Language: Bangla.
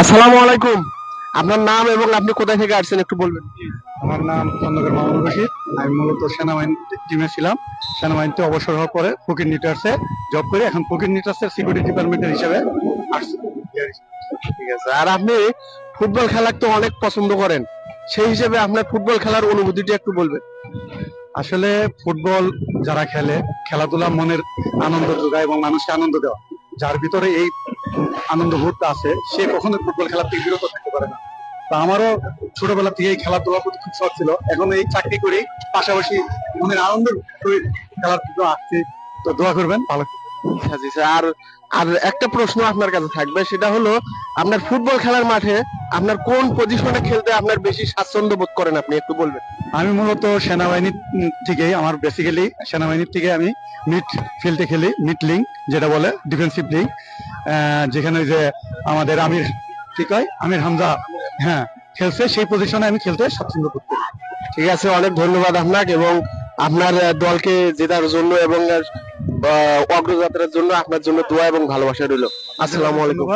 আসসালামু আলাইকুম। আপনার নাম এবং আপনি কোথায় থেকে আসছেন একটু বলবেন? আমার নাম খন্দকার মাহমুদ রশিদ। আমি মূলত সেনাবাহিনী টিমে ছিলাম। সেনাবাহিনীতে অবসর হওয়ার পরে ফকির নিটার্সে জব করি এখন ফকির নিটার্সের সিকিউরিটি ডিপার্টমেন্টের হিসেবে আসছি। ঠিক আছে। আর আপনি ফুটবল খেলা তো অনেক পছন্দ করেন। সেই হিসেবে আপনার ফুটবল খেলার অনুভূতিটি একটু বলবেন। আসলে ফুটবল যারা খেলে খেলাধুলা মনের আনন্দ যোগায় এবং মানুষকে আনন্দ দেওয়া যার ভিতরে এই আনন্দ বোধটা আছে। সে কখনো ফুটবল খেলা থেকে বিরত থাকতে পারে না। তা আমারও ছোটবেলা থেকেই খেলাধুলার প্রতি খুব শখ ছিল। এখন এই চাকরি করি পাশাপাশি মনের আনন্দ খেলার জন্য আসছি। তো দোয়া করবেন ভালো আচ্ছা। আর আর একটা প্রশ্ন আপনার কাছে থাকবে সেটা হলো আপনার ফুটবল খেলার মাঠে আপনার কোন পজিশনে খেলতে আপনার বেশি স্বাচ্ছন্দ্য বোধ করেন আপনি? একটু বলবেন। আমি মূলত সেনাবাহিনী থেকে আমার বেসিক্যালি সেনাবাহিনীর থেকে আমি মিড ফিল্ডে খেলি মিড লিং যেটা বলে ডিফেন্সিভ লিং যেখানে ওই যে আমাদের আমির ঠিক হয় আমির হামজা হ্যাঁ খেলছে সেই পজিশনে আমি খেলতে স্বাচ্ছন্দ্য করতে ঠিক আছে অনেক ধন্যবাদ আপনাকে এবং আপনার দলকে জেতার জন্য এবং অগ্রযাত্রার জন্য আপনার জন্য দোয়া এবং ভালোবাসা রইল। আসসালামু আলাইকুম।